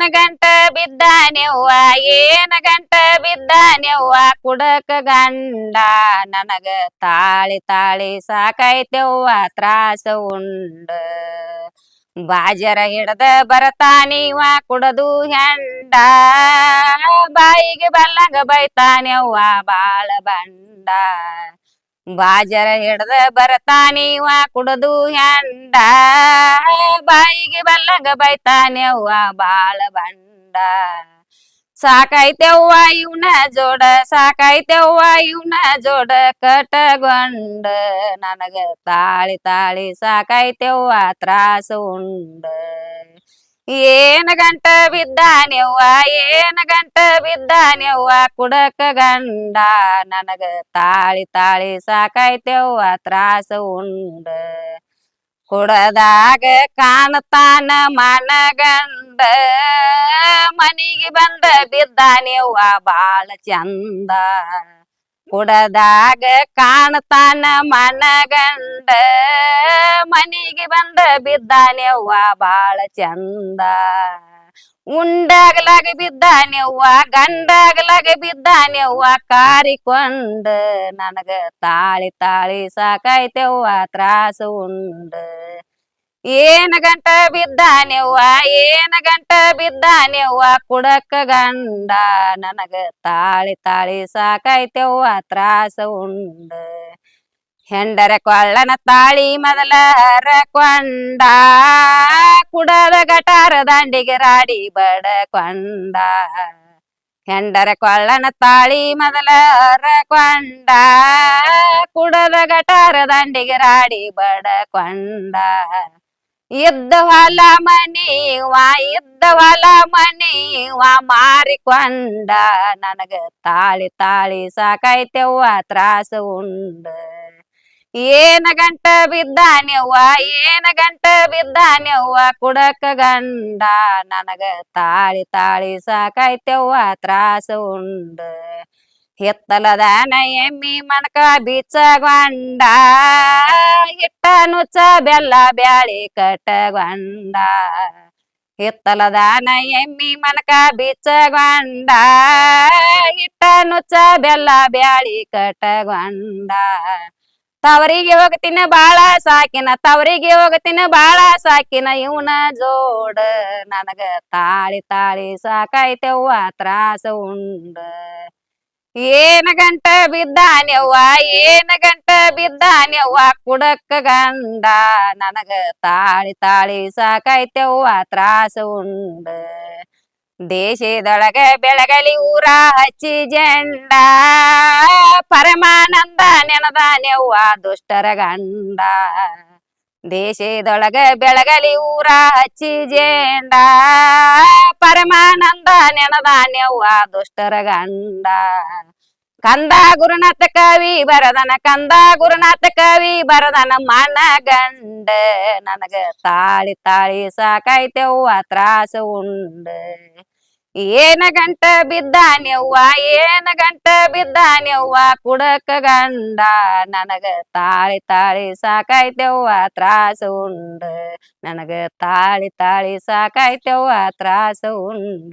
ಏನ ಗಂಟ ಬಿದ್ದಾನೆವ್ವ ಏನ ಗಂಟ ಬಿದ್ದಾನೆವ್ವ ಕುಡಕ ಗಂಡ ನನಗ ತಾಳಿ ತಾಳಿ ಸಾಕಾಯ್ತೆವ್ವ ತ್ರಾಸ ಉಂಡ. ಬಾಜರ ಹಿಡದ ಬರತಾನಿವ ಕುಡದು ಹೆಂಡ. ಬಾಯಿಗೆ ಬಲ್ಲಂಗ ಬೈತಾನೆವ್ವ ಬಾಳ ಬಂಡ. ಬಾಜರ ಹಿಡ್ದ ಬರತಾನಿವ ಕುಡದು ಹೆಂಡ. ಬಾಯಿಗೆ ಬಲ್ಲಂಗ ಬೈತಾನೆವ್ವ ಬಾಳ ಬಂಡ. ಸಾಕಾಯ್ತೆವ್ವ ಇವ್ನ ಜೋಡ ಸಾಕಾಯ್ತೆವ್ವ ಇವ್ನ ಜೋಡ, ಕಟಗೊಂಡ. ನನಗ ತಾಳಿ ತಾಳಿ ಸಾಕಾಯ್ತೆವ್ವ ತ್ರಾಸ ಉಂಡ. ಏನ ಗಂಟ ಬಿದ್ದಾನೆವ್ವ ಏನ ಗಂಟ ಬಿದ್ದಾನೆವ್ವ ಕುಡಕ ಗಂಡ ನನಗ ತಾಳಿ ತಾಳಿ ಸಾಕಾಯ್ತೆವ್ವ, ತ್ರಾಸ ಉಂಡ. ಕುಡದಾಗ ಕಾಣತಾನ ಮನಗಂಡ. ಮನಿಗೆ ಬಂದ ಬಿದ್ದಾನೆವ್ವ ಬಾಳ ಚಂದ. ಕುಡದಾಗ ಕಾಣತಾನ ಮನಗಂಡ. ಮನಿಗೆ ಬಂದ ಬಿದ್ದಾನೆವ್ವ, ಬಾಳ ಚಂದ. ಉಂಡಾಗಲಾಗ ಬಿದ್ದಾನೆವ್ವ, ಗಂಡಾಗಲಾಗ ಬಿದ್ದಾನೆವ್ವ, ಕಾರಿಕೊಂಡ. ನನಗ ತಾಳಿ ತಾಳಿ ಸಾಕಾಯ್ತೆವ್ವ, ತ್ರಾಸು ಉಂಡ. ಏನ ಗಂಟ ಬಿದ್ದಾನೆವ್ವ ಏನ ಗಂಟ ಬಿದ್ದಾನೆವ್ವ ಕುಡಕ ಗಂಡ, ನನಗ ತಾಳಿ ತಾಳಿ ಸಾಕಾಯ್ತೆವ್ವ ತ್ರಾಸ ಉಂಡ. ಹೆಂಡರ ಕೊಳ್ಳನ ತಾಳಿ ಮೊದಲ ಹರಕೊಂಡ ಕುಡದ ಗಟಾರ ದಂಡಿಗೆ ರಾಡಿ ಬಡಕೊಂಡ. ಹೆಂಡರ ಕೊಳ್ಳನ ತಾಳಿ ಮೊದಲ ಹರಕೊಂಡ ಕುಡದ ಗಟಾರ ದಂಡಿಗೆ ರಾಡಿ ಬಡಕೊಂಡ. ಇದ್ದ ಹೊಲ ವಾ ಇದ್ದ ಹೊಲ ಮನಿವ ಮಾರಿಕೊಂಡ ನನಗ ತಾಳಿ ತಾಳಿ ಸಾಕೈತೆವ್ವ, ತ್ರಾಸ ಉಂಡ. ಏನ ಗಂಟ ಬಿದ್ದಾನೆವ್ವ, ಏನ ಗಂಟ ಬಿದ್ದಾನೆವ್ವ, ಕುಡಕ ಗಂಡ ನನಗ ತಾಳಿ ತಾಳಿ ಸಾಕೈತೆವ್ವ, ತ್ರಾಸ ಉಂಡ. ಹಿತ್ತಲದಾನ ಎಮ್ಮಿ ಮಣಕ ಬಿಚ್ಚಗೊಂಡ ಹಿಟ್ಟ ನುಚ್ಚ ಬೆಲ್ಲ ಬ್ಯಾಳಿ ಕಟಗೊಂಡ ಹಿತ್ತಲದಾನ ಎಮ್ಮಿ ಮಣಕ ಬಿಚ್ಚಗೊಂಡ ಹಿಟ್ಟ ನುಚ್ಚ ಬೆಲ್ಲ ಬ್ಯಾಳಿ ಕಟ್ಟಗೊಂಡ ತವರಿಗೆ ಹೋಗತಿನ ಬಾಳ ಸಾಕಿನ, ತವರಿಗೆ ಹೋಗತಿನ ಬಾಳ ಸಾಕಿನ, ಇವನ ಜೋಡ ನನಗ ತಾಳಿ ತಾಳಿ ಸಾಕಾಯ್ತೆವ್ವ ತ್ರಾಸ ಉಂಡ. ಏನ ಗಂಟ ಬಿದ್ದಾನೆವ್ವ ಏನ ಗಂಟ ಬಿದ್ದಾನೆವ್ವ ಕುಡಕ ಗಂಡ, ನನಗ ತಾಳಿ ತಾಳಿ ಸಾಕೈತೆವ್ವ ತ್ರಾಸ ಉಂಡ. ದೇಶದೊಳಗ ಬೆಳಗಲಿ ಊರ ಹಚ್ಚಿ ಜಂಡ. ಪರಮಾನಂದ ನೆನದಾನೆವ್ವ ದುಷ್ಟರ ಗಂಡ. ದೇಶದೊಳಗ ಬೆಳಗಲಿ ಊರ ಹಚ್ಚಿ ಜೇಂಡ. ಪರಮಾನಂದ ನೆನದಾನ್ಯವ್ವ ದುಷ್ಟರ ಗಂಡ. ಕಂದ ಗುರುನಾಥ ಕವಿ ಬರದನ ಕಂದ ಗುರುನಾಥ ಕವಿ ಬರದನ ಮನ ಗಂಡ. ನನಗ ತಾಳಿ ತಾಳಿ ಸಾಕಾಯ್ತೆವ್ವ ತ್ರಾಸ ಉಂಡ. ಏನ ಗಂಟ ಬಿದ್ದಾನೆವ್ವ ಏನ ಗಂಟ ಬಿದ್ದಾನೆವ್ವ ಕುಡಕ ಗಂಡ, ನನಗ ತಾಳಿ ತಾಳಿ ಸಾಕಾಯ್ತೆವ್ವ, ತ್ರಾಸ ಉಂಡ. ನನಗ ತಾಳಿ ತಾಳಿ ಸಾಕಾಯ್ತೆವ್ವ, ತ್ರಾಸ ಉಂಡ.